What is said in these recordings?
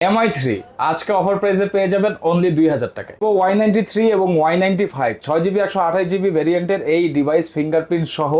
MI three আজকে offer প্রাইসে পেয়ে যাবেন অনলি দুই হাজার টাকা ওয়াই নাইনটি থ্রি এবং ওয়াই নাইনটি ফাইভ ছয় জিবি একশো আঠাশ জিবি ভেরিয়েন্টের এই ডিভাইস ফিঙ্গারপ্রিন্ট সহ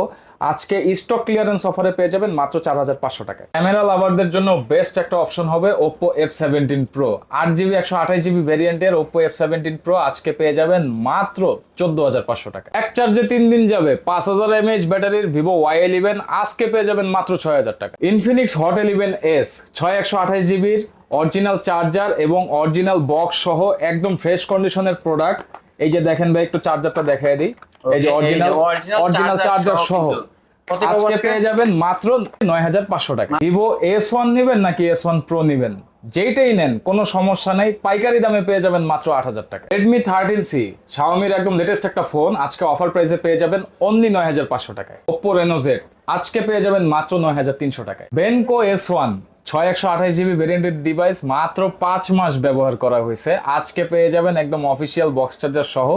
আজকে স্টক ক্লিয়ারেন্স অফারে পেয়ে যাবেন মাত্র চার হাজার পাঁচশো টাকা ক্যামেরা লাভারদের জন্য বেস্ট একটা অপশন হবে ওপো এফ সেভেন্টিন প্রো আট জিবি একশো আঠাশ জিবি ভেরিয়েন্টের ওপো এফ সেভেন্টিন প্রো আজকে পেয়ে যাবেন মাত্র চোদ্দ হাজার পাঁচশো টাকা এক চার্জে তিন দিন যাবে, পাঁচ হাজার এমএইচ ব্যাটারির ভিভো ওয়াই ইলেভেন আজকে পেয়ে যাবেন মাত্র ছয় হাজার টাকা ইনফিনিক্স হট ইলেভেন এস ছয় একশো আঠাশ জিবির অরিজিনাল চার্জার এবং অরিজিনাল বক্স সহ একদম ফ্রেশ কন্ডিশনের প্রোডাক্ট এই যে দেখেন ভাই একটু চার্জারটা দেখাই দিই। এই যে অরিজিনাল অরিজিনাল চার্জার সহ। আজকে পেয়ে যাবেন মাত্র নয় হাজার পাঁচশো টাকা। ভিভো এস ওয়ান নেবেন নাকি এস ওয়ান প্রো নেবেন? যেইটাই নেন কোনো সমস্যা নেই। পাইকারি দামে পেয়ে যাবেন মাত্র আট হাজার টাকা। রেডমি থার্টিন সি শাওমির একদম লেটেস্ট একটা ফোন আজকে অফার প্রাইসে পেয়ে যাবেন অনলি নয় হাজার পাঁচশো টাকায়। ওপো রেনো জেড আজকে পেয়ে যাবেন মাত্র নয় হাজার তিনশো টাকায়। বেনকো এস ওয়ান ছয় একশো আঠাশ জিবি ভেরিয়েন্টের ডিভাইস মাত্র পাঁচ মাস ব্যবহার করা হয়েছে। আজকে পেয়ে যাবেন একদম অফিসিয়াল বক্স চার্জার সহ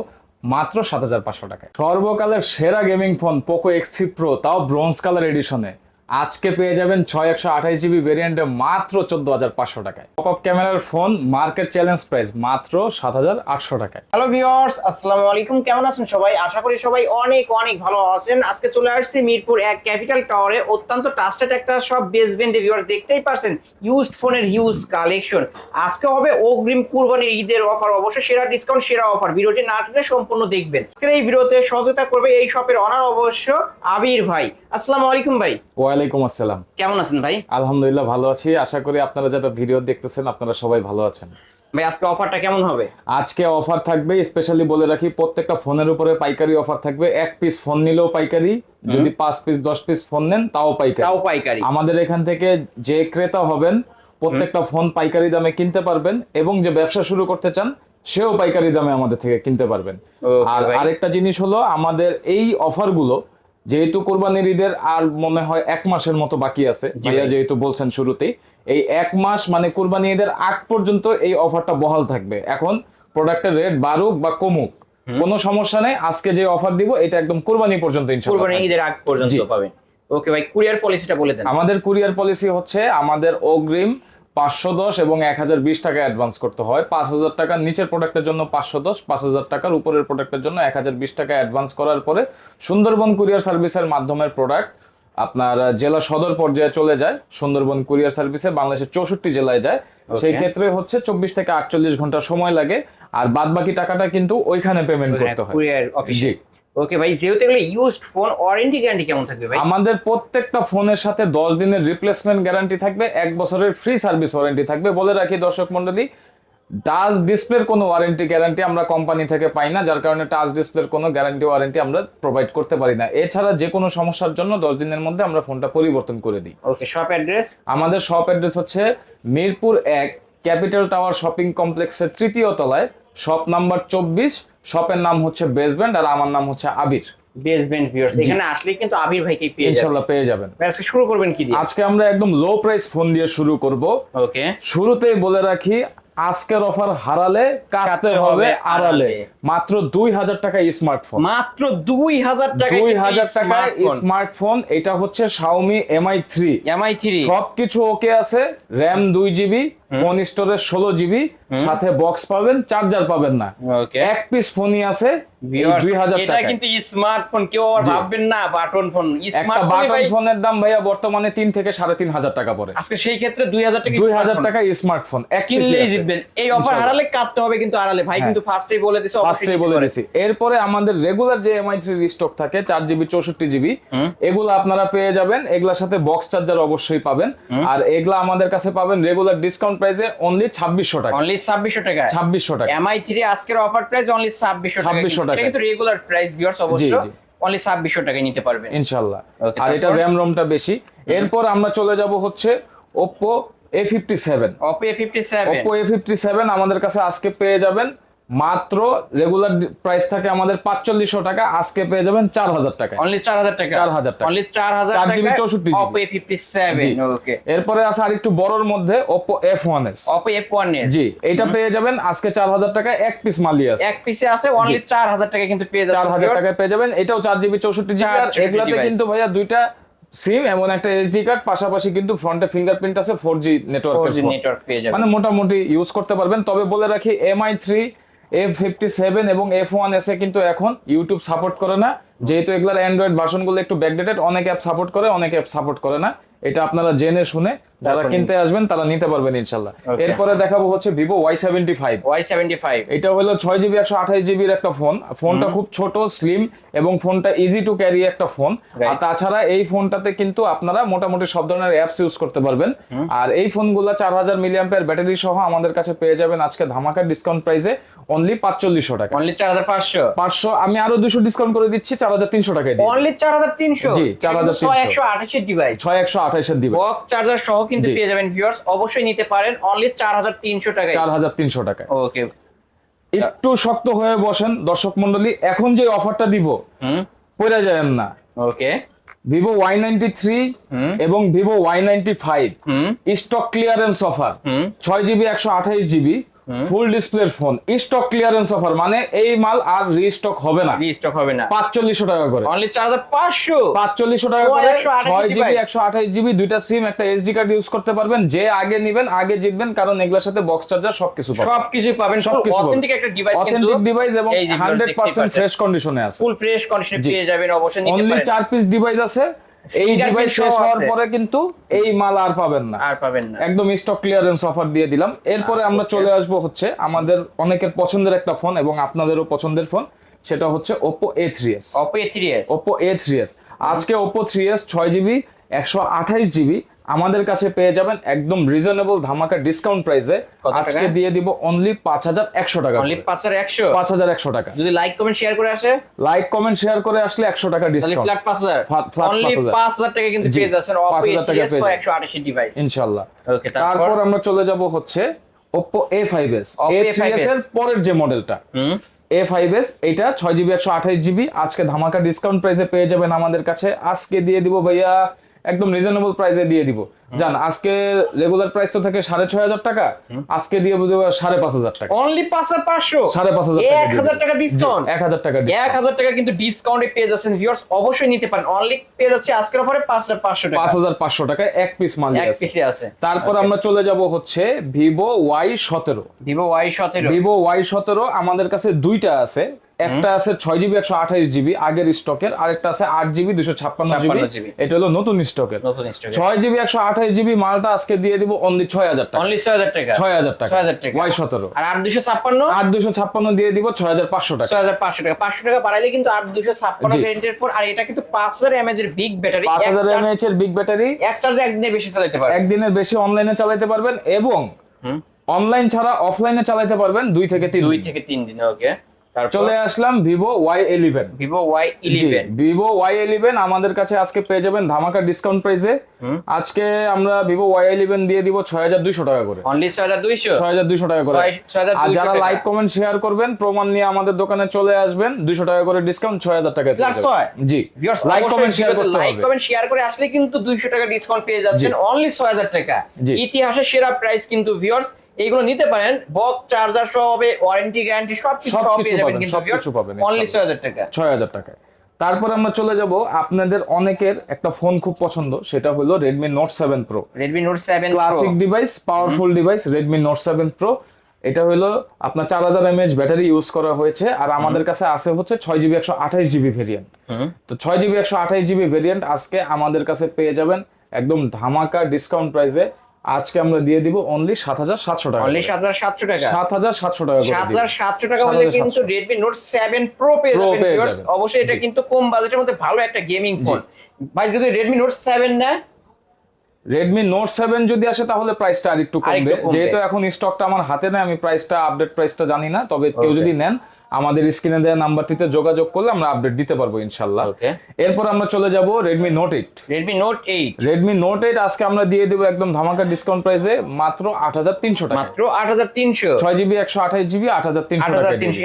মাত্র সাত হাজার পাঁচশো টাকায়। সর্বকালের সেরা gaming phone Poco X three pro তাও ব্রোঞ্জ কালার এডিশনে আজকে পেয়ে যাবেন ছয় একশো আঠাশ জিবি ভেরিয়েন্টে মাত্র চোদ্দ হাজার পাঁচশো টাকায়। পপ আপ ক্যামেরার ফোন মার্কেট চ্যালেঞ্জ প্রাইস মাত্র সাত হাজার আটশো টাকায়। হ্যালো ভিউয়ার্স আসসালামু আলাইকুম। কেমন আছেন সবাই? আশা করি সবাই অনেক অনেক ভালো আছেন। আজকে চলে আসছি মিরপুর এক ক্যাপিটাল টাওয়ারে অত্যন্ত ট্রাস্টেড একটা সব বেসবেন্ড ভিউয়ার্স দেখতেই পারছেন। ইউজড ফোনের হিউজ কালেকশন আজকে হবে অগ্রিম কুরবানির ঈদের অফার অবশ্যই সেরা ডিসকাউন্ট সেরা অফার ভিডিওটি না টেনে সম্পূর্ণ দেখবেন। আজকের এই ভিডিওতে সহযোগিতা করবে এই শপের অনার অবশ্য আবির ভাই। আসসালামু আলাইকুম ভাই। ওয়ালাইকুম আসসালাম। কেমন আছেন ভাই? আলহামদুলিল্লাহ ভালো আছি। আশা করি আপনারা যেটা ভিডিও দেখতেছেন আপনারা সবাই ভালো আছেন। ভাই আজকে অফারটা কেমন হবে? আজকে অফার থাকবে স্পেশালি বলে রাখি প্রত্যেকটা ফোনের উপরে পাইকারি অফার থাকবে। এক পিস ফোন নিলেও পাইকারি যদি পাঁচ পিস দশ পিস ফোন নেন তাও পাইকারি। তাও পাইকারি। আমাদের এখান থেকে যে ক্রেতা হবেন প্রত্যেকটা ফোন পাইকারি দামে কিনতে পারবেন এবং যে ব্যবসা শুরু করতে চান সেও পাইকারি দামে আমাদের থেকে কিনতে পারবেন। আর আরেকটা জিনিস হলো আমাদের এই অফারগুলো যেহেতু কোরবানির ঈদের আর মনে হয় এক মাসের মতো বাকি আছে ভাইয়া যেহেতু বলছেন শুরুতেই এই এক মাস মানে কোরবানি ঈদের আগ পর্যন্ত এই অফারটা বহাল থাকবে। এখন প্রোডাক্টের রেট বাড়ুক বা কমুক কোনো সমস্যা নেই আজকে যে অফার দিব এটা একদম কোরবানি পর্যন্ত ইনশাআল্লাহ কুরবানি। ঈদের আগ পর্যন্ত পাবেন। ওকে ভাই কুরিয়ার পলিসিটা বলে দেন। আমাদের কুরিয়ার পলিসি হচ্ছে আমাদের অগ্রিম পাঁচশো দশ এবং এক হাজার বিশ টাকা অ্যাডভান্স করতে হয়। পাঁচ হাজার টাকার নিচের প্রোডাক্টের জন্য পাঁচশো দশ পাঁচ হাজার টাকার উপরের প্রোডাক্টের জন্য এক হাজার বিশ টাকা অ্যাডভান্স করার পরে সুন্দরবন কুরিয়ার সার্ভিসের মাধ্যমে প্রোডাক্ট আপনার জেলা সদর পর্যায়ে চলে যায়। সুন্দরবন কুরিয়ার সার্ভিসে বাংলাদেশের চৌষট্টি জেলায় যায়। সেই ক্ষেত্রে হচ্ছে চব্বিশ থেকে আটচল্লিশ ঘণ্টা সময় লাগে। আর বাদ বাকি টাকাটা কিন্তু ওইখানে পেমেন্ট করতে হয়। কুরিয়ার অফিসে ওকে ভাই যেহেতু এগুলো ইউজড ফোন ওয়ারেন্টি গ্যারান্টি কেমন থাকবে ভাই? আমাদের প্রত্যেকটা ফোনের সাথে দশ দিনের রিপ্লেসমেন্ট গ্যারান্টি থাকবে এক বছরের ফ্রি সার্ভিস ওয়ারেন্টি থাকবে। বলে রাখি দর্শক মন্ডলী টাচ ডিসপ্লের কোনো ওয়ারেন্টি গ্যারান্টি আমরা কোম্পানি থেকে পাই না যার কারণে টাচ ডিসপ্লের কোনো গ্যারান্টি ওয়ারেন্টি আমরা প্রোভাইড করতে পারি না। এছাড়া যে কোনো সমস্যার জন্য দশ দিনের মধ্যে আমরা ফোনটা পরিবর্তন করে দিই। ওকে শপ অ্যাড্রেস আমাদের শপ অ্যাড্রেস হচ্ছে মিরপুর এক ক্যাপিটাল টাওয়ার শপিং কমপ্লেক্সের তৃতীয় তলায় শপ নাম্বার চব্বিশ শপের নাম হচ্ছে বেসব্যান্ড আর আমার নাম হচ্ছে আবির বেসমেন্ট ভিউয়ার্স এখানে আসলে কিন্তু আবির ভাইকে পেয়ে যাবেন। ইনশাল্লাহ পেয়ে যাবেন। আজকে শুরু করবেন কি দিয়ে? আজকে আমরা একদম লো প্রাইস ফোন দিয়ে শুরু করব। ওকে শুরুতেই বলে রাখি আজকের অফার হারালে কাটতে হবে আড়ালে। মাত্র দুই হাজার টাকা স্মার্টফোন মাত্র দুই হাজার টাকা দুই হাজার টাকায় স্মার্টফোন এটা হচ্ছে Xiaomi Mi three Mi three সবকিছু ওকে আছে র্যাম দুই জিবি ফোন স্টোরেজ ষোলো জিবি সাথে বক্স পাবেন চার্জার পাবেন না। এক পিস ফোনই আছে দুই হাজার টাকা কিন্তু স্মার্টফোন কেউ আবার ভাববেন না বাটন ফোন একটা বাটন ফোনের দাম ভাইয়া বর্তমানে তিন থেকে সাড়ে তিন হাজার টাকা পড়ে। আজকে সেই ক্ষেত্রে দুই হাজার টাকা দুই হাজার টাকা স্মার্টফোন কিনলেই জিতবেন। এই অফার হারালে কাটতে হবে কিন্তু ভাই হ্যাঁ। কিন্তু ফার্স্টেই বলে দিছে বলে দিছি। এরপরে আমাদের রেগুলার যে এমআই থ্রি স্টক থাকে চার জিবি চৌষট্টি জিবি এগুলো আপনারা পেয়ে যাবেন। এগুলার সাথে বক্স চার্জার অবশ্যই পাবেন। আর এগুলা আমাদের কাছে পাবেন রেগুলার ডিসকাউন্ট প্রাইসে অনলি ছাব্বিশশো টাকা। অনলি ছাব্বিশশো টাকা ছাব্বিশশো টাকা। এমআই আজকের অফার প্রাইস অনলি টাকা 2600 টাকা। কিন্তু রেগুলার প্রাইস ভিউয়ার্স অবশ্য অনলি ছাব্বিশশো টাকায় নিতে পারবেন। ইনশাল্লাহ। আর এটা? র্যাম রমটা বেশি। এরপর আমরা চলে যাব হচ্ছে fifty seven Oppo A fifty seven আমাদের কাছে আজকে পেয়ে যাবেন মাত্র রেগুলার প্রাইস থাকে আমাদের পাঁচচল্লিশশো টাকা আজকে পেয়ে যাবেন চার হাজার টাকা অনলি চার হাজার টাকা? 4000 টাকা। অনলি চার হাজার 4 GB, টাকা 64 GB Oppo A fifty seven okay এরপরে আছে আরেকটু বড়র মধ্যে Oppo F one S Oppo F one S জি এটা পেয়ে যাবেন আজকে চার হাজার টাকায় এক পিস মালি আছে এক পিসে আছে অনলি চার হাজার টাকা কিন্তু পেয়ে চার যাচ্ছে হাজার টাকায় পেয়ে যাবেন। এটাও চার জিবি চৌষট্টি জিবি আর এগুলাতে কিন্তু ভাইয়া দুইটা সিম এমন একটা এসডি কার্ড পাশাপাশি কিন্তু ফ্রন্টে ফিঙ্গারপ্রিন্ট আছে four G network 4G network পেয়ে যাবেন। মানে মোটামুটি ইউজ করতে পারবেন। তবে বলে রাখি Mi three F fifty seven এবং এফ ওয়ান এসে কিন্তু এখন ইউটিউব সাপোর্ট করে না। যেহেতু এগুলোর অ্যান্ড্রয়েড ভার্সনগুলো একটু ব্যাকডেটেড অনেক অ্যাপ সাপোর্ট করে, অনেক অ্যাপ সাপোর্ট করে না। এটা আপনারা জেনে শুনে যারা কিনতে আসবেন তারা নিতে পারবেন ইনশাল্লাহ। এরপরে দেখাবো হচ্ছে Vivo Y seventy five. Y seventy five. এটা হলো ছয় জিবি একশো আঠাশ জিবির একটা ফোন। ফোনটা খুব ছোট স্লিম এবং ফোনটা ইজি টু ক্যারি একটা ফোন। আর তাছাড়া এই ফোনটাতে কিন্তু আপনারা মোটামুটি সব ধরনের অ্যাপস ইউজ করতে পারবেন। আর এই ফোনগুলো চার হাজার মিলিয়াম্পের ব্যাটারি সহ আমাদের কাছে পেয়ে যাবেন আজকে ধামাকা ডিসকাউন্ট প্রাইসে অনলি পাঁচচল্লিশশো টাকা। অনলি চার হাজার পাঁচশো। পাঁচশো আমি আরও দুশো ডিসকাউন্ট করে দিচ্ছি চার হাজার তিনশো টাকায় অনলি চার হাজার তিনশো? জি, 4300 একশো আঠাশের ডিভাইস ছয় একশো আঠাশের দিবে। বক্স চার্জার সহ কিন্তু পেয়ে যাবেন ভিউয়ার্স অবশ্যই নিতে পারেন। অনলি চার হাজার তিনশো টাকায়। চার হাজার তিনশো টাকায়। ওকে। একটু শক্ত হয়ে বসেন দর্শক মন্ডলী এখন যে অফারটা দিব পড়ে যাবেন না। Okay. Vivo Y ninety three এবং Vivo Y ninety five. Stock clearance offer ছয় জিবি একশো আঠাইশ জিবি। ফুল ডিসপ্লের ফোন স্টক ক্লিয়ারেন্স অফার মানে এই মাল আর রিস্টক হবে না। রিস্টক হবে না। পাঁচচল্লিশশো টাকা করে। অনলি চার হাজার পাঁচশো। পাঁচচল্লিশশো টাকা করে একশো আঠাশ ছয় জিবি device। একশো আঠাইশ জিবি দুইটা সিম একটা এসডি কার্ড ইউজ করতে পারবেন যে আগে নিবেন আগে জিতবেন কারণ এগুলোর সাথে বক্স চার্জার সবকিছু পাবেন। সবকিছুই পাবেন সবকিছু অথেন্টিক একটা ডিভাইস কিন্তু অথেন্টিক ডিভাইস এবং এই যে viewers হান্ড্রেড দেখতেই পার্সেন্ট পাচ্ছেন। ফ্রেশ কন্ডিশনে আছে। ফুল ফ্রেশ কন্ডিশনে পেয়ে যাবেন অবশ্যই নিতে অনলি পারেন। চার পিস ডিভাইস আছে। এই ডিভাইস শেষ হওয়ার পরে কিন্তু এই মাল আর পাবেন না। আর পাবেন না। একদম স্টক ক্লিয়ারেন্স অফার দিয়ে দিলাম। এরপরে আমরা চলে আসব হচ্ছে আমাদের অনেকের পছন্দের একটা ফোন এবং আপনাদেরও পছন্দের ফোন সেটা হচ্ছে Oppo A3s Oppo A3s Oppo A3s আজকে Oppo 3s ছয় জিবি একশো আঠাইশ জিবি আমাদের কাছে পেয়ে যাবেন একদম রিজনেবল ধামাকা ডিসকাউন্ট প্রাইসে আজকে দিয়ে দিব অনলি পাঁচ হাজার একশো টাকা অনলি পাঁচ হাজার একশো? পাঁচ হাজার একশো টাকা। যদি লাইক কমেন্ট শেয়ার করে আসে? লাইক কমেন্ট শেয়ার করে আসলে একশো টাকা ডিসকাউন্ট ফ্ল্যাট পাঁচ হাজার। অনলি 5,000 পাঁচ হাজার। টাকা কিন্তু পেয়ে যাচ্ছেন Oppo 5,000 টাকা পেয়ে একশো আঠাশি ডিভাইস ইনশাল্লাহ ওকে তারপর? আমরা চলে যাব হচ্ছে Oppo A5s Oppo A3s A5s এর পরের যে মডেলটা হুম। A5s এটা ছয় জিবি একশো আঠাইশ জিবি আজকে ধামাকা ডিসকাউন্ট প্রাইসে পেয়ে যাবেন আমাদের কাছে। আজকে দিয়ে দিব ভাইয়া একদম রিজনেবল প্রাইসে দিয়ে দিব। জান আজকে রেগুলার প্রাইস তো থাকে সাড়ে ছয় হাজার টাকা আজকে দিয়ে দেবো সাড়ে পাঁচ হাজার টাকা। অনলি পাঁচ হাজার পাঁচশো? সাড়ে পাঁচ হাজার এক হাজার টাকা ডিসকাউন্ট এক হাজার টাকা এক। হাজার টাকা কিন্তু ডিসকাউন্টে পেয়ে যাচ্ছেন ভিউয়ার্স অবশ্যই নিতে পারেন। অনলি পেয়ে যাচ্ছে আজকের অফারে পাঁচ হাজার পাঁচশো টাকা। পাঁচ হাজার পাঁচশো টাকায় এক পিস মাল এক পিসে আছে। তারপর আমরা চলে যাব হচ্ছে ভিভো ওয়াই সতেরো। ভিভো ওয়াই সতেরো। ভিভো ওয়াই সতেরো আমাদের কাছে দুইটা আছে। একটা আছে ছয় জিবি একশো আঠাইশ জিবি আগের স্টকের আরেকটা আছে আট জিবি দুশো ছাপ্পান্ন জিবি। 56 GB এটা হলো নতুন স্টকের। স্টক ছয় জিবি একশো আঠাইশ জিবি মালটা আজকে দিয়ে দিব অনলি ছয় হাজার টাকা। অনলি ছয় হাজার টাকা। ছয় হাজার টাকা। ছয় হাজার টাকা। ওয়াই সতেরো? আর আট দুশো ছাপ্পান্ন? আট দুশো ছাপ্পান্ন দিয়ে দিব ছয় হাজার পাঁচশো টাকা। ছয় হাজার পাঁচশো টাকা। পাঁচশো টাকা বাড়াইলে কিন্তু আট দুশো ছাপ্পান্ন। ভেরিয়েন্টের ফোন আর এটা কিন্তু পাঁচ হাজার এমএজ এর বিগ ব্যাটারি পাঁচ হাজার এমএএচ এর বিগ ব্যাটারি এক চার্জে একদিনে বেশি চালাতে পারে একদিনের বেশি অনলাইনে চালাতে পারবেন এবং অনলাইন ছাড়া অফলাইনে চালাতে পারবেন দুই থেকে তিন দুই থেকে তিন দিন ওকে চলে আসলাম Vivo Y eleven Vivo Y eleven Vivo Y eleven আমাদের কাছে আজকে পেয়ে যাবেন ধামাকা ডিসকাউন্ট প্রাইসে আজকে আমরা ভিভো ওয়াই ইলেভেন দিয়ে দিব ছয় হাজার দুইশো টাকা করে। অনলি ছয় হাজার দুইশো? ছয় হাজার দুইশো টাকা করে। আর যারা লাইক কমেন্ট শেয়ার করবেন প্রমাণ নিয়ে আমাদের দোকানে চলে আসবেন দুইশো টাকা করে ডিসকাউন্ট ছয় হাজার টাকা জি লাইক কমেন্ট শেয়ার করতে লাইক কমেন্ট শেয়ার করে আসলে কিন্তু দুইশো টাকা ডিসকাউন্ট পেয়ে যাচ্ছেন। অনলি ছয় হাজার টাকা। ইতিহাসের সেরা প্রাইস কিন্তু ভিউয়ার্স এইগুলো নিতে পারেন। বক্স চার্জার সহ হবে ওয়ারেন্টি গ্যারান্টি সব কিছু সবকিছু পেয়ে যাবেন কিন্তু সবকিছু পাবেন, অনলি ইনশাআল্লাহ। ছয় হাজার টাকা। ছয় হাজার টাকায়। তারপর আমরা চলে যাব আপনাদের অনেকের একটা ফোন খুব পছন্দ সেটা হলো Redmi Note seven pro Redmi Note seven classic device powerful device Redmi Note seven pro এটা হলো আপনার চার হাজার এমএএচ ব্যাটারি ইউজ করা হয়েছে আর আমাদের কাছে আছে হচ্ছে ছয় জিবি একশো আঠাইশ জিবি ভেরিয়েন্ট তো ছয় জিবি একশো আঠাইশ জিবি ভেরিয়েন্ট আজকে আমাদের কাছে পেয়ে যাবেন একদম ধামাকা ডিসকাউন্ট প্রাইসে আজকে আমরা দিয়ে দিব অনলি সাত হাজার সাতশো টাকা অনলি সাত হাজার সাতশো টাকা। সাত হাজার সাতশো টাকা সাত হাজার সাতশো টাকা হলে কিন্তু রেডমি নোট সেভেন প্রো পেয়ে যাবেন। অবশ্যই এটা কিন্তু কম বাজেটের মধ্যে ভালো একটা গেমিং ফোন ভাই যদি রেডমি নোট সেভেন নেয়? রেডমি নোট সেভেন যদি আসে তাহলে প্রাইসটা কমবে। আরেকটু কমবে। যেহেতু এখন স্টকটা আমার হাতে নেই আমি প্রাইসটা আপডেট প্রাইসটা জানি না। তবে কেউ যদি নেন আমাদের স্ক্রিনে দেওয়া নাম্বারটিতে যোগাযোগ করলে আমরা আপডেট দিতে পারব ইনশাল্লাহ ওকে এরপর আমরা চলে যাব Redmi Note eight Redmi Note eight Redmi Note eight আজকে আমরা দিয়ে দেবো একদম ধামাকা ডিসকাউন্ট প্রাইসে মাত্র আট হাজার তিনশো টাকা। মাত্র আট হাজার তিনশো। ছয় জিবি একশো আঠাশ জিবি আট হাজার তিনশো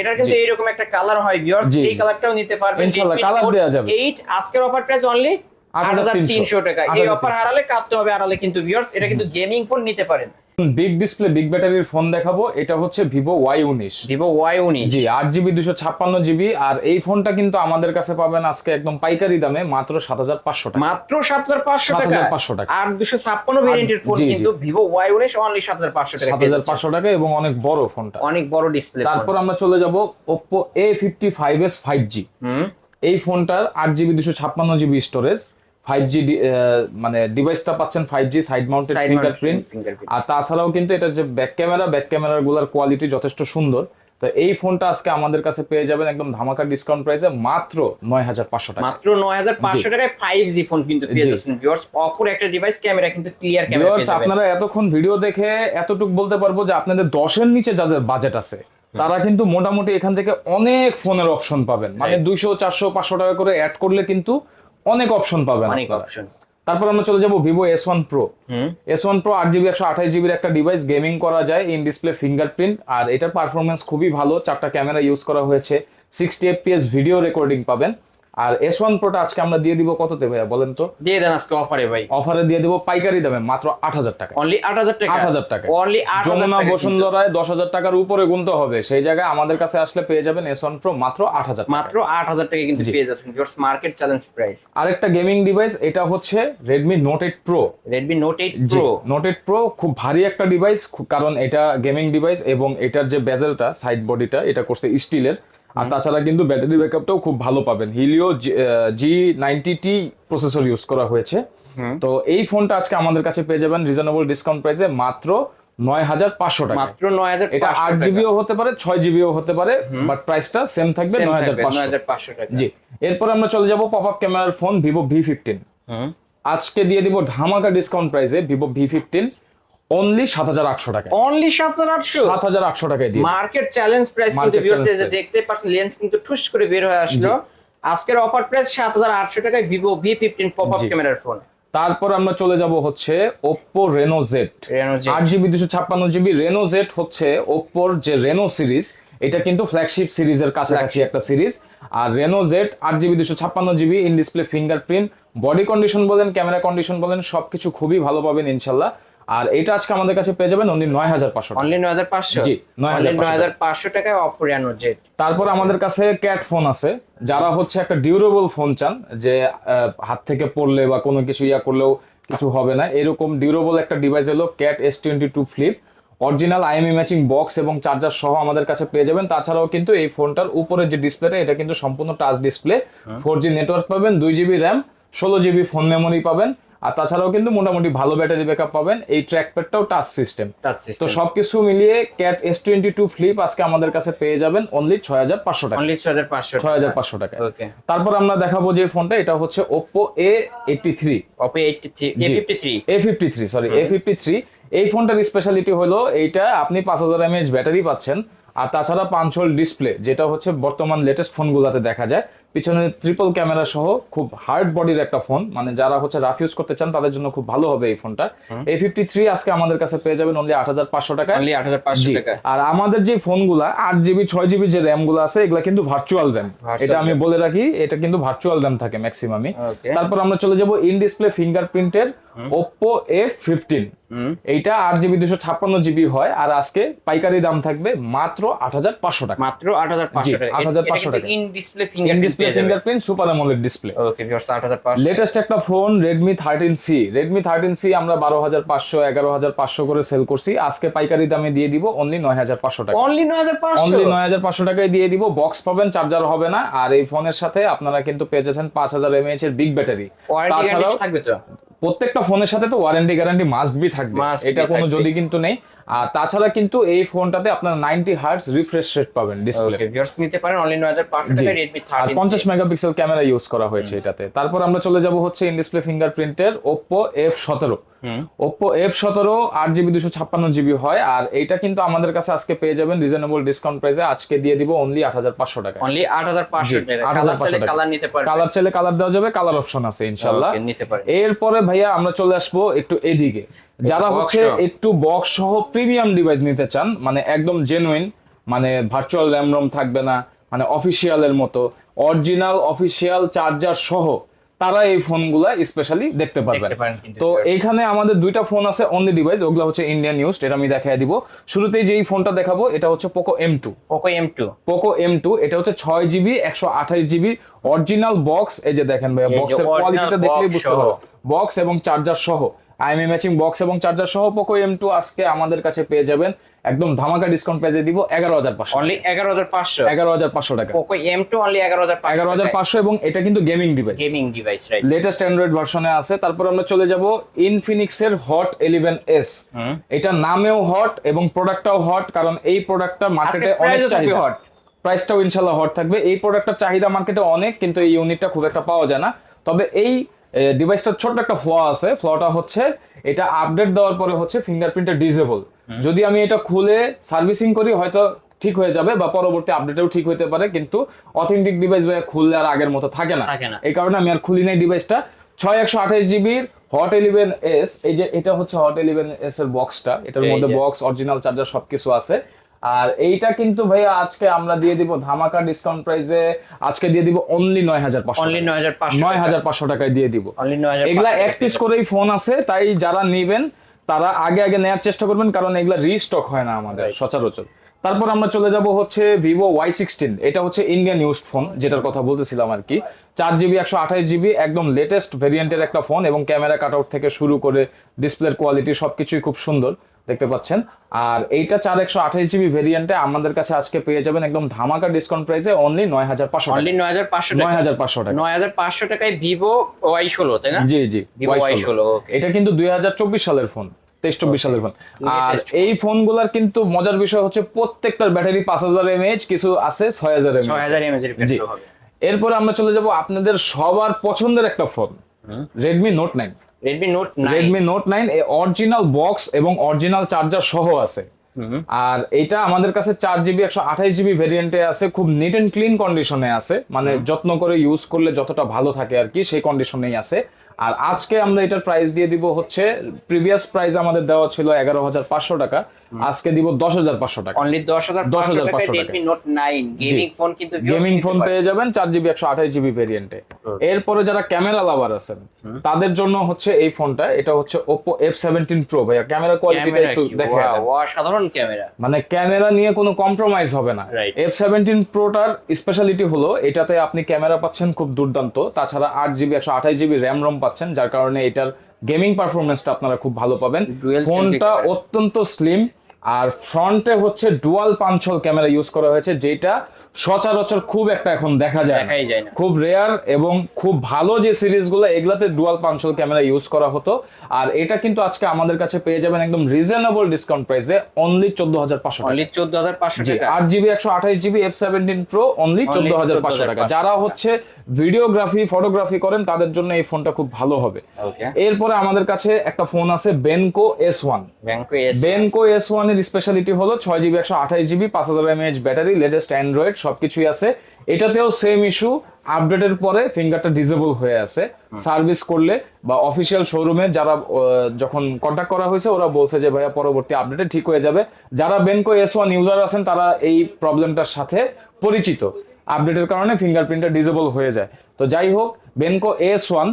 এটার কিন্তু এইরকম একটা কালার হয় ভিউয়ার্স। এই কালারটাও নিতে পারবেন। ইনশাল্লাহ, colour দেয়া যাবে। এইট আজকের অফার প্রাইস অনলি 8,300 তিনশো। টাকা। এই অফার হারালে কাটতে হবে কিন্তু ভিউয়ার্স এটা কিন্তু গেমিং ফোন নিতে পারেন। বিগ ডিসপ্লে বিগ ব্যাটারির ফোন দেখাবো। এটা হচ্ছে ভিভো ওয়াই উনিশ। ভিভো ওয়াই উনিশ। জি আট জিবি দুশো ছাপ্পান্ন জিবি আর এই ফোনটা কিন্তু আমাদের কাছে পাবেন আজকে একদম পাইকারি দামে মাত্র সাত হাজার পাঁচশো টাকা। মাত্র সাত হাজার পাঁচশো টাকা। 7,500 টাকা। আর দুশো ছাপ্পান্ন ভেরিয়েন্টের ফোন। কিন্তু ভিভো ওয়াই উনিশ অনলি সাত হাজার পাঁচশো টাকা সাত হাজার পাঁচশো টাকা এবং অনেক বড় ফোনটা অনেক বড় ডিসপ্লে তারপর আমরা চলে যাব Oppo A fifty five S five G hmm. এই ফোনটার আট জিবি দুশো ছাপ্পান্ন জিবি স্টোরেজ ফাইভ জি মানে ডিভাইসটা পাচ্ছেন five G side mounted fingerprint আর তাছাড়াও কিন্তু এটা যে ব্যাক ক্যামেরা ব্যাক ক্যামেরারগুলার কোয়ালিটি যথেষ্ট সুন্দর। তো এই ফোনটা আজকে আমাদের কাছে পেয়ে যাবেন একদম ধামাকা ডিসকাউন্ট প্রাইসে মাত্র নয় হাজার পাঁচশো টাকা। মাত্র নয় হাজার পাঁচশো টাকায় ফাইভ জি ফোন কিন্তু পেয়ে যাচ্ছেন। ভিউয়ার্স অফুর একটা ডিভাইস ক্যামেরা কিন্তু ক্লিয়ার ক্যামেরা আপনারা এতক্ষণ ভিডিও দেখে এতটুকু বলতে পারব যে আপনাদের দশের নিচে যাদের বাজেট আছে তারা কিন্তু মোটামুটি এখান থেকে অনেক ফোনের অপশন পাবেন। মানে দুইশো চারশো পাঁচশো টাকা করে অ্যাড করলে কিন্তু অনেক অপশন পাবেন অনেক অপশন তারপর আমরা চলে যাব Vivo S one pro hmm. S one pro আট জিবি একশো আঠাশ জিবির একটা ডিভাইস গেমিং করা যায় ইন ডিসপ্লে ফিঙ্গারপ্রিন্ট আর এটার পারফরমেন্স খুবই ভালো চারটা ক্যামেরা ইউজ করা হয়েছে। সিক্সটি এফপিএস ভিডিও রেকর্ডিং পাবেন। আর এস ওয়ান প্রোটা আজকে আমরা দিয়ে দিব কততে ভাইয়া বলেন তো? দিয়ে দেন আজকে অফারে ভাই। অফারে দিয়ে দিব পাইকারি দামে মাত্র আট হাজার টাকা। অনলি আট হাজার টাকা। আট হাজার টাকা। অনলি যমুনা বসুন্ধরায় দশ হাজার টাকার উপরে গুনতে হবে। সেই জায়গায় আমাদের কাছে আসলে পেয়ে যাবেন এস ওয়ান প্রো মাত্র আট হাজার মাত্র আট হাজার টাকা কিন্তু। পেয়ে যাচ্ছেন। ভিউয়ার্স মার্কেট চ্যালেঞ্জ প্রাইস আরেকটা গেমিং ডিভাইস এটা হচ্ছে Redmi Note eight pro Redmi Note eight pro Note eight pro খুব ভারী একটা ডিভাইস কারণ এটা গেমিং ডিভাইস এবং এটার যে বেজেলটা সাইড বডিটা এটা করছে স্টিলের আর তাছাড়া কিন্তু ব্যাটারি ব্যাকআপটাও খুব ভালো পাবেন। Helio G ninety T processor use করা হয়েছে। তো এই ফোনটা আজকে আমাদের কাছে পেয়ে যাবেন রিজনেবল ডিসকাউন্ট প্রাইসে মাত্র নয় হাজার পাঁচশো টাকা। মাত্র নয় হাজার এটা আট জিবিও হতে পারে ছয় জিবিও হতে পারে বাট প্রাইসটা সেম থাকবে নয় হাজার পাঁচশো। টাকা। জি। এরপর আমরা চলে যাব পপ আপ ক্যামেরার ফোন ভিভো ভি ফিফটিন আজকে দিয়ে দিব ধামাকা ডিসকাউন্ট প্রাইসে ভিভো ভি ফিফটিন অনলি সাত হাজার আটশো টাকা অনলি সাত হাজার আটশো? সাত হাজার আটশো টাকায় দিয়ে মার্কেট চ্যালেঞ্জ প্রাইস কিন্তু ভিউয়ার্স যে দেখতে পাচ্ছেন লেন্স কিন্তু ঠুস করে বের হয়ে আসলো। আজকের অফার প্রাইস সাত হাজার আটশো টাকায় Vivo V fifteen pop up ক্যামেরার ফোন তারপর আমরা চলে যাব হচ্ছে ওপ্পো রেনো জেড আট জিবি দুশো ছাপ্পান্ন জিবি রেনো জেড হচ্ছে ওপ্পোর যে রেনো সিরিজ এটা কিন্তু ফ্ল্যাগশিপ সিরিজের কাছাকাছি একটা সিরিজ আর রেনো জেড আট জিবি দুশো ছাপ্পান্ন GB in display fingerprint body condition বলেন ক্যামেরা কন্ডিশন বলেন সবকিছু খুবই ভালো পাবেন ইনশাল্লাহ। আর এটা আজকে আমাদের কাছে পেয়ে যাবেন অনলি নয় হাজার পাঁচশো। অনলি নয় হাজার পাঁচশো? জি, 9,500 নয় হাজার পাঁচশো টাকায় অপো রেনো জেড তারপর আমাদের কাছে ক্যাট ফোন আছে। যারা হচ্ছে একটা ডিউরেবল ফোন চান যে হাত থেকে পড়লে বা কোনো কিছু ইয়া করলেও কিছু হবে না এরকম ডিউরেবল একটা ডিভাইস হলো Cat S twenty two flip original IMEI matching box এবং চার্জার সহ আমাদের কাছে পেয়ে যাবেন। তাছাড়াও কিন্তু এই ফোনটার উপরে যে ডিসপ্লেটা এটা কিন্তু সম্পূর্ণ touch display four G network পাবেন দুই জিবি র্যাম ষোলো জিবি ফোন মেমোরি পাবেন। আর তাছাড়াও কিন্তু মোটামুটি ভালো ব্যাটারি ব্যাকআপ পাবেন। এই ট্র্যাক ট্র্যাকপ্যাডটাও টাচ সিস্টেম টাচ তো সবকিছু মিলিয়ে Cat S twenty two flip আজকে আমাদের কাছে পেয়ে যাবেন অনলি ছয় হাজার পাঁচশো টাকা। অনলি ছয় হাজার পাঁচশো ছয় হাজার পাঁচশো টাকা। ওকে তারপর আমরা দেখাবো যে ফোনটা এটা হচ্ছে Oppo A eighty three Oppo eighty three A fifty three A fifty three sorry A fifty three এই ফোনটার স্পেশালিটি হলো এইটা আপনি পাঁচ হাজার এমএএইচ ব্যাটারি পাচ্ছেন। আর তাছাড়া পাঁচ ডিসপ্লে যেটা হচ্ছে বর্তমান লেটেস্ট ফোনগুলোতে দেখা যায়। পিছনে ট্রিপল ক্যামেরা সহ খুব হার্ড বডির একটা ফোন মানে যারা হচ্ছে রাফ ইউজ করতে চান তাদের জন্য খুব ভালো হবে এই ফোনটা এ ফিফটি থ্রি আজকে আমাদের কাছে পেয়ে যাবেন অনলি আট হাজার পাঁচশো টাকা অনলি আট হাজার পাঁচশো। টাকা আর আমাদের যে ফোনগুলা আট জিবি ছয় জিবি যে র্যামগুলো আছে এগুলা কিন্তু ভার্চুয়াল র্যাম এটা আমি বলে রাখি এটা কিন্তু ভার্চুয়াল র্যাম থাকে ম্যাক্সিমামই তারপর আমরা চলে যাব ইন ডিসপ্লে ফিঙ্গারপ্রিন্টের ওপ্পো এ ফিফটিন এইটা আট জিবি দুশো ছাপ্পান্ন জিবি হয় আর আজকে পাইকারি দাম থাকবে মাত্র আট হাজার পাঁচশো টাকা। মাত্র আট হাজার পাঁচশো টাকা। 8,500 টাকা। In display in finger display fingerprint super AMOLED display okay viewers আট হাজার পাঁচশো। লেটেস্ট একটা phone Redmi thirteen C Redmi thirteen C আমরা বারো হাজার পাঁচশো এগারো হাজার পাঁচশো করে সেল করছি। আজকে পাইকারি দামে দিয়ে দিব অনলি নয় হাজার পাঁচশো টাকা। অনলি নয় হাজার পাঁচশো? অনলি নয় হাজার পাঁচশো টাকায় দিয়ে দিব। বক্স পাবেন চার্জার হবে না। আর এই ফোনের সাথে আপনারা কিন্তু পেয়ে যাচ্ছেন পাঁচ হাজার এমএএইচ এর বিগ ব্যাটারি তাছাড়াও থাকবে তো? প্রত্যেকটা ফোনের সাথে তো ওয়ারেন্টি গ্যারান্টি মাস্ট বি থাকবে। এটা কোনো যদি কিন্তু নেই। আর তাছাড়া কিন্তু এই ফোনটাতে আপনার 90 হার্টজ রিফ্রেশ রেট পাবেন ডিসপ্লে ভিউয়ার্স নিতে পারেন অনলি 9500 টাকা Redmi 13 50 মেগাপিক্সেল ক্যামেরা ইউজ করা হয়েছে এটাতে। তারপর আমরা চলে যাব হচ্ছে ইন ডিসপ্লে ফিঙ্গারপ্রিন্টের Oppo F17 ওপো এফ সতেরো আট জিবি দুশো ছাপ্পান্ন জিবি হয় আর এইটা কিন্তু আমাদের কাছে আজকে পেয়ে যাবেন রিজনেবল ডিসকাউন্ট প্রাইসে আজকে দিয়ে দিব অনলি আট হাজার পাঁচশো টাকা। অনলি আট হাজার পাঁচশো টাকা। কালার নিতে পারে কালার চাইলে কালার দেওয়া যাবে কালার অপশন আছে ইনশাল্লাহ। নিতে পারে এরপরে ভাইয়া আমরা চলে আসব একটু এদিকে। যারা হচ্ছে একটু বক্স সহ প্রিমিয়াম ডিভাইস নিতে চান মানে একদম জেনুইন মানে ভার্চুয়াল র্যাম রম থাকবে না মানে অফিসিয়ালের মতো অরিজিনাল অফিসিয়াল চার্জার সহ তারা এই ফোনগুলা স্পেশালি দেখতে পারবেন। তো এইখানে আমাদের দুইটা ফোন আছে অনলি ডিভাইস ওগুলো হচ্ছে ইন্ডিয়ান নিউজ এটা আমি দেখাই দিব। শুরুতেই যেই ফোনটা দেখাবো এটা হচ্ছে Poco M two Poco M two Poco M two এটা হচ্ছে ছয় জিবি একশো আঠাশ জিবি অরিজিনাল বক্স এই যে দেখেন ভাইয়া বক্সের কোয়ালিটিটা দেখলেই বুঝতে পারব বক্স এবং চার্জার সহ। আইএমএ ম্যাচিং বক্স এবং চার্জার সহ পোকো এম টু আজকে আমাদের কাছে পেয়ে যাবেন। একদম ধামাকা ডিসকাউন্ট পেজে দিব এগারো হাজার পাঁচশো অনলি এগারো হাজার পাঁচশো? এগারো হাজার পাঁচশো টাকা। পোকো এম টু অনলি এগারো হাজার এগারো হাজার পাঁচশো এবং এটা কিন্তু gaming device gaming device right latest Android ভার্সনে আছে। তারপর আমরা চলে যাব ইনফিনিক্সের হট ইলেভেন এস। এটা নামেও হট এবং প্রোডাক্টটাও হট কারণ এই প্রোডাক্টটা মার্কেটে অনেক চাহিদা। Hot। প্রাইসটাও ইনশাল্লাহ হট থাকবে। এই প্রোডাক্টটার চাহিদা মার্কেটে অনেক কিন্তু এই ইউনিটটা খুব একটা পাওয়া যায় না। তবে এই ডিভাইসটার ছোট্ট একটা ফ্ল আছে। ফ্লটা হচ্ছে এটা আপডেট দেওয়ার পরে হচ্ছে ফিঙ্গারপ্রিন্টটা ডিজেবল যদি আমি এটা খুলে সার্ভিসিং করি হয়তো ঠিক হয়ে যাবে বা পরবর্তী আপডেটেও ঠিক হতে পারে কিন্তু অথেন্টিক ডিভাইস ভাই খুললে আর আগের মতো থাকে না। এই কারণে আমি আর খুলি নাই ডিভাইসটা ছয় একশো আঠাশ জিবির হট ইলেভেন এস এই যে এটা হচ্ছে হট ইলেভেন এস এর বক্সটা এটার মধ্যে বক্স অরিজিনাল চার্জার সবকিছু আছে। আর এইটা কিন্তু ভাইয়া আজকে আমরা দিয়ে দিব ধামাকা ডিসকাউন্ট প্রাইসে আজকে দিয়ে দিব অনলি নয় হাজার পাঁচশো অনলি নয় হাজার পাঁচশো নয় হাজার পাঁচশো টাকায় দিয়ে দিব। অনলি নয় হাজার এগুলা এক পিস করেই ফোন আছে তাই যারা নিবেন তারা আগে আগে নেওয়ার চেষ্টা করবেন কারণ এগুলা রিস্টক হয় না আমাদের সচরাচর। তারপর আমরা চলে যাব হচ্ছে ভিভো ওয়াই সিক্সটিন এটা হচ্ছে ইন্ডিয়ান ইউজড ফোন যেটার কথা বলতেছিলাম আর কি। চার জিবি একশো আঠাশ জিবি একদম লেটেস্ট ভেরিয়েন্টের একটা ফোন এবং ক্যামেরা কাট আউট থেকে শুরু করে ডিসপ্লের কোয়ালিটি সবকিছুই খুব সুন্দর। দেখতে পাচ্ছেন। আর এইটা চার একশো আঠাশ জিবি ভেরিয়েন্টে আমাদের কাছে আজকে পেয়ে যাবেন একদম ধামাকা ডিসকাউন্ট প্রাইসে অনলি নয় হাজার পাঁচশো অনলি নয় হাজার পাঁচশো নয় হাজার পাঁচশো টাকা। নয় হাজার পাঁচশো টাকায় ভিভো ওয়াই ষোলো তাই না? জি জি ওয়াই ষোলো। এটা কিন্তু দুই হাজার চব্বিশ সালের ফোন তেইশ চব্বিশ সালের ফোন আর এই ফোনগুলার কিন্তু মজার বিষয় হচ্ছে প্রত্যেকটার ব্যাটারি পাঁচ হাজার এমএএইচ কিছু আছে ছয় হাজার ছয় হাজার এমএজ এর জি। এরপরে আমরা চলে যাব আপনাদের সবার পছন্দের একটা phone Redmi note nine Redmi note Redmi note nine original box এবং অরিজিনাল চার্জার সহ আছে। আর এটা আমাদের কাছে চার জিবি একশো আঠাশ জিবি ভেরিয়েন্টে আছে খুব নিট এন্ড ক্লিন কন্ডিশনে আছে। মানে যত্ন করে ইউজ করলে যতটা ভালো থাকে আর কি সেই কন্ডিশনেই আছে। আর আজকে আমরা এটার প্রাইস দিয়ে দিব হচ্ছে প্রিভিয়াস প্রাইস আমাদের দেওয়া ছিল এগারো হাজার পাঁচশো টাকা। আজকে দিব দশ হাজার পাঁচশো টাকা। অনলি দশ হাজার দশ 10,500 হাজার টাকায় টাকা। Redmi note nine gaming phone কিন্তু গেমিং ফোন পেয়ে যাবেন চার জিবি একশো আঠাশ জিবি ভেরিয়েন্টে এরপরে যারা ক্যামেরা লাভার আছেন তাদের জন্য হচ্ছে এই ফোনটা এটা হচ্ছে ওপো এফ সেভেন্টিন প্রো ভাইয়া ক্যামেরা কোয়ালিটিটা একটু দেখে wow, অসাধারণ ক্যামেরা মানে ক্যামেরা নিয়ে কোনো কম্প্রোমাইজ হবে না. এফ সেভেন্টিন প্রোটার স্পেশালিটি হলো এটাতে আপনি ক্যামেরা পাচ্ছেন খুব দুর্দান্ত। তাছাড়া আট জিবি একশো আঠাশ জিবি র্যাম রম পাচ্ছেন যার কারণে এটার গেমিং পারফরমেন্সটা আপনারা খুব ভালো পাবেন। ফোনটা অত্যন্ত স্লিম আর ফ্রন্টে হচ্ছে ডুয়াল পাঞ্চল ক্যামেরা ইউজ করা হয়েছে যেটা সচরাচর খুব একটা এখন দেখা যায় না। খুব রেয়ার এবং খুব ভালো যে সিরিজগুলো এগুলাতে ডুয়াল পাঞ্চল ক্যামেরা ইউজ করা হতো। আর এটা কিন্তু আজকে আমাদের কাছে পেয়ে যাবেন একদম রিজনেবল ডিসকাউন্ট প্রাইসে অনলি চোদ্দ হাজার পাঁচশো অনলি চোদ্দ হাজার পাঁচশো আট জিবি একশো আঠাশ GB F seventeen pro only চোদ্দ হাজার পাঁচশো টাকা। যারা হচ্ছে ভিডিওগ্রাফি ফটোগ্রাফি করেন তাদের জন্য এই ফোনটা খুব ভালো হবে। এরপরে আমাদের কাছে একটা ফোন আছে Benco S one Benco S one এর স্পেশালিটি হলো ছয় জিবি একশো আঠাশ জিবি পাঁচ হাজার এমএএইচ ব্যাটারি লেটেস্ট অ্যান্ড্রয়েড সবকিছুই আছে। এটাতেও সেম ইস্যু আপডেটের পরে ফিঙ্গারটা ডিজেবল হয়ে আছে। সার্ভিস করলে বা অফিসিয়াল শোরুমে যারা যখন কন্ট্যাক্ট করা হয়েছে ওরা বলছে যে ভাইয়া পরবর্তী আপডেটে ঠিক হয়ে যাবে। যারা বেনকো এস ওয়ান ইউজার আছেন তারা এই প্রবলেমটার সাথে পরিচিত। আপডেটের কারণে ফিঙ্গারপ্রিন্টটা ডিজেবল হয়ে যায়। তো যাই হোক Benco S one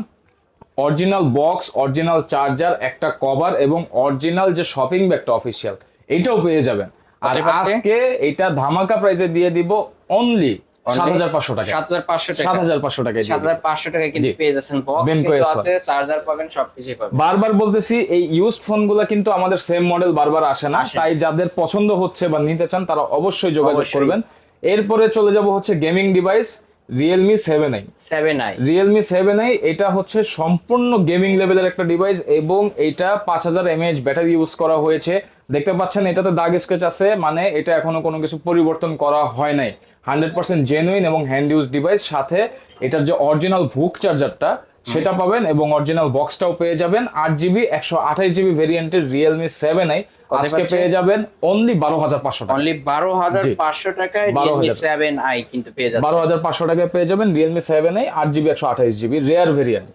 original box original charger একটা কভার এবং অরিজিনাল যে শপিং ব্যাগটা অফিসিয়াল এটাও পেয়ে যাবেন। আর? আজকে এটা ধামাকা প্রাইসে দিয়ে দিব অনলি সাত হাজার পাঁচশো টাকা সাত হাজার পাঁচশো টাকা। সাত হাজার পাঁচশো টাকায় সাত হাজার পাঁচশো টাকা কিন্তু পেয়ে যাচ্ছেন বক্স Benko কিন্তু S1 আছে চার্জার পাবেন সবকিছুই পাবেন। বারবার বলতেছি এই ইউজড ফোনগুলো কিন্তু আমাদের সেম মডেল বারবার আসে না। তাই যাদের পছন্দ হচ্ছে বা নিতে চান তারা অবশ্যই যোগাযোগ করবেন। এরপরে চলে যাব হচ্ছে gaming device Realme seven i seven i Realme seven i এটা হচ্ছে সম্পূর্ণ গেমিং লেভেলের একটা ডিভাইস এবং এটা পাঁচ হাজার এমএএইচ ব্যাটারি ইউজ করা হয়েছে। দেখতে পাচ্ছেন এটাতে দাগ স্কেচ আছে মানে এটা এখনও কোনো কিছু পরিবর্তন করা হয় নাই। হান্ড্রেড পার্সেন্ট জেনুইন এবং হ্যান্ড ইউজ ডিভাইস সাথে এটার যে অরিজিনাল ভুক চার্জারটা সেটা পাবেন এবং অরিজিনাল বক্সটাও পেয়ে যাবেন। আট জিবি একশো আঠাশ জিবি ভেরিয়েন্টের রিয়েলমি সেভেন আই আজকে পেয়ে যাবেন অনলি বারো হাজার পাঁচশো টাকা। অনলি বারো হাজার পাঁচশো টাকায় 12,000 রিয়েলমি সেভেন আই কিন্তু পেয়ে যাচ্ছে বারো হাজার পাঁচশো টাকায় পেয়ে যাবেন রিয়েলমি সেভেন আই আট জিবি একশো আঠাশ জিবি রেয়ার ভেরিয়েন্ট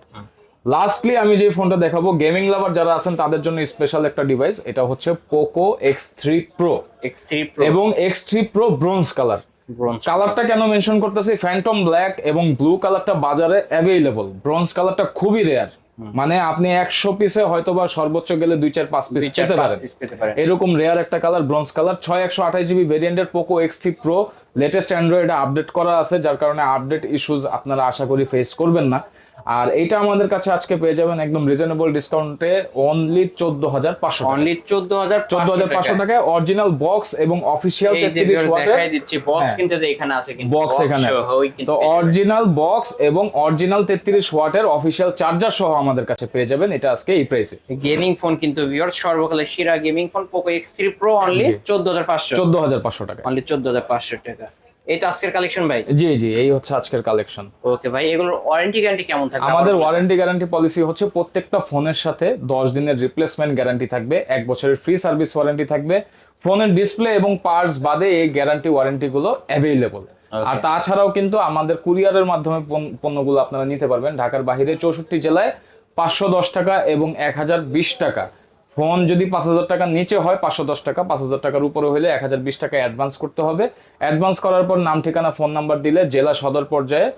লাস্টলি আমি যে ফোনটা দেখাবো গেমিং লাভার যারা আছেন তাদের জন্য স্পেশাল একটা ডিভাইস এটা হচ্ছে Poco X three pro X three pro এবং X three pro bronze colour bronze কালারটা কেন মেনশন করতেছি? ফ্যান্টম ব্ল্যাক এবং ব্লু কালারটা বাজারে অ্যাভেলেবল ব্রোঞ্জ কালারটা খুবই রেয়ার মানে আপনি একশো পিসে হয়তো বা সর্বোচ্চ গেলে দুই চার পাঁচ পিস পেতে পারেন। এরকম রেয়ার একটা কালার ব্রোঞ্জ কালার ছয় একশো আঠাশ জিবি ভেরিয়েন্টের Poco X three pro latest Android update করা আছে যার কারণে আপডেট ইস্যুজ আপনারা আশা করি ফেস করবেন না। আর এটা আমাদের কাছে আজকে পেয়ে যাবেন একদম রিজনেবল ডিসকাউন্টে অনলি চোদ্দ হাজার পাঁচশো অনলি চোদ্দ হাজার চোদ্দ হাজার পাঁচশো টাকায় অরিজিনাল বক্স এবং অফিসিয়াল তেত্রিশ ওয়াটের দেখাই দিচ্ছি বক্স হ্যাঁ। কিন্তু যে এখানে আছে কিন্তু বক্স এখানে আছে। তো অরিজিনাল বক্স এবং অরিজিনাল তেত্রিশ ওয়াটের অফিসিয়াল চার্জার সহ আমাদের কাছে পেয়ে যাবেন। এটা আজকে এই প্রাইসে গেমিং ফোন কিন্তু ভিউয়ার্স সর্বকালের সেরা gaming phone Poco X three pro only. চোদ্দ হাজার পাঁচশো। চোদ্দ হাজার পাঁচশো টাকা অনলি চোদ্দ হাজার পাঁচশো টাকা। এটা আজকের কালেকশন ভাই? জি জি এই হচ্ছে আজকের কালেকশন ওকে ভাই এগুলোর ওয়ারেন্টি গ্যারান্টি কেমন থাকবে আমাদের ওয়ারেন্টি গ্যারান্টি পলিসি হচ্ছে প্রত্যেকটা ফোনের সাথে দশ দিনের রিপ্লেসমেন্ট গ্যারান্টি থাকবে এক বছরের ফ্রি সার্ভিস ওয়ারেন্টি থাকবে ফোনের ডিসপ্লে এবং পার্টস বাদে এই গ্যারান্টি ওয়ারেন্টি গুলো অ্যাভেলেবল আর তাছাড়াও কিন্তু আমাদের কুরিয়ারের মাধ্যমে পণ্যগুলো আপনারা নিতে পারবেন। ঢাকার বাইরে চৌষট্টি জেলায় পাঁচশো দশ টাকা এবং এক হাজার বিশ টাকা। ফোন যদি পাঁচ হাজার টাকার নিচে হয় পাঁচশো দশ টাকা পাঁচ হাজার টাকার উপরে হলে এক হাজার বিশ টাকা অ্যাডভান্স করতে হবে। অ্যাডভান্স করার পর নাম ঠিকানা ফোন নাম্বার দিলে জেলা সদর পর্যায়ে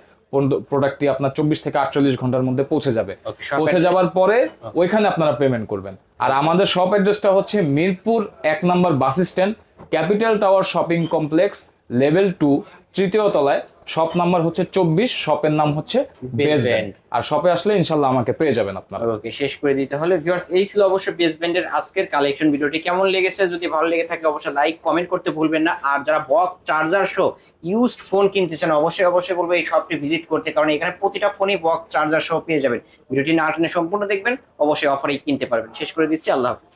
প্রোডাক্টটি আপনার চব্বিশ থেকে আটচল্লিশ ঘণ্টার মধ্যে পৌঁছে যাবে। পৌঁছে যাওয়ার পরে ওইখানে আপনারা পেমেন্ট করবেন। আর আমাদের শপ অ্যাড্রেসটা হচ্ছে মিরপুর এক নম্বর bus stand capital tower shopping complex level two তৃতীয় তলায় শপ নাম্বার হচ্ছে চব্বিশ শপের নাম হচ্ছে। বেসব্যান্ড আর শপে আসলে ইনশাল্লাহ আমাকে পেয়ে যাবেন আপনারা। ওকে শেষ করে দিতে হলে ভিউয়ার্স এই ছিল অবশ্যই বেস ব্যান্ডের আজকের কালেকশন ভিডিওটি। কেমন লেগেছে? যদি ভালো লেগে থাকে অবশ্যই লাইক কমেন্ট করতে ভুলবেন না। আর যারা box charger show used phone কিনতে চান অবশ্যই অবশ্যই বলব এই শপটি ভিজিট করতে। কারণ এখানে প্রতিটা ফোনই বক্স চার্জার শো পেয়ে যাবেন। ভিডিওটি না টেনে সম্পূর্ণ দেখবেন অবশ্যই অফারেই কিনতে পারবেন। শেষ করে দিচ্ছি আল্লাহ হাফিজ।